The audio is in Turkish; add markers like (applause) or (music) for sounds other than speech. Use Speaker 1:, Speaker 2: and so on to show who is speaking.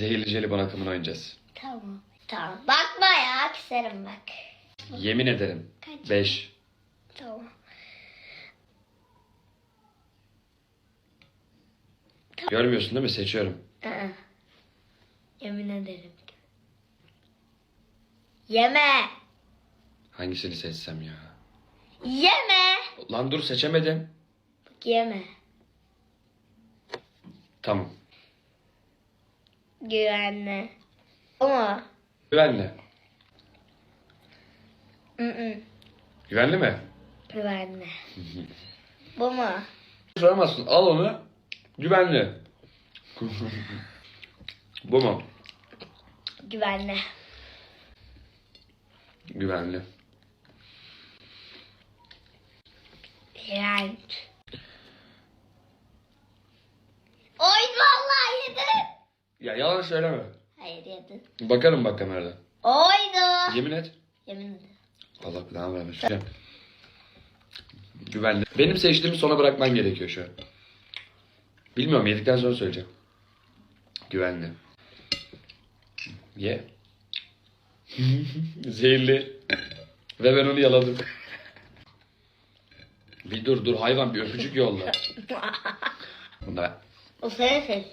Speaker 1: Zehirli jelibon akımını oynayacağız.
Speaker 2: Tamam. Tamam. Bakma ya küserim bak.
Speaker 1: Yemin ederim.
Speaker 2: Kaç?
Speaker 1: 5.
Speaker 2: Tamam.
Speaker 1: Görmüyorsun değil mi? Seçiyorum.
Speaker 2: Aa. Yemin ederim. Yeme.
Speaker 1: Hangisini seçsem ya?
Speaker 2: Yeme.
Speaker 1: Lan dur seçemedim.
Speaker 2: Bak yeme.
Speaker 1: Tamam.
Speaker 2: Güvenli. Ama.
Speaker 1: Güvenli.
Speaker 2: ı
Speaker 1: Güvenli mi?
Speaker 2: Güvenli. (laughs) Bu mu?
Speaker 1: Soramazsın. Al onu. Güvenli. (laughs) Bu mu?
Speaker 2: Güvenli.
Speaker 1: Güvenli.
Speaker 2: İğrenç.
Speaker 1: Ya yalan söyleme.
Speaker 2: Hayır yedin.
Speaker 1: Bakarım bak kameradan.
Speaker 2: Oydu.
Speaker 1: Yemin et.
Speaker 2: Yemin ederim.
Speaker 1: Allah belanı vermesin. Güvenli. Benim seçtiğimi sona bırakman gerekiyor şu an. Bilmiyorum yedikten sonra söyleyeceğim. Güvenli. Ye. (laughs) Zehirli. Ve ben onu yaladım. bir dur dur hayvan bir öpücük yolla. (laughs) Bunda.
Speaker 2: O senin.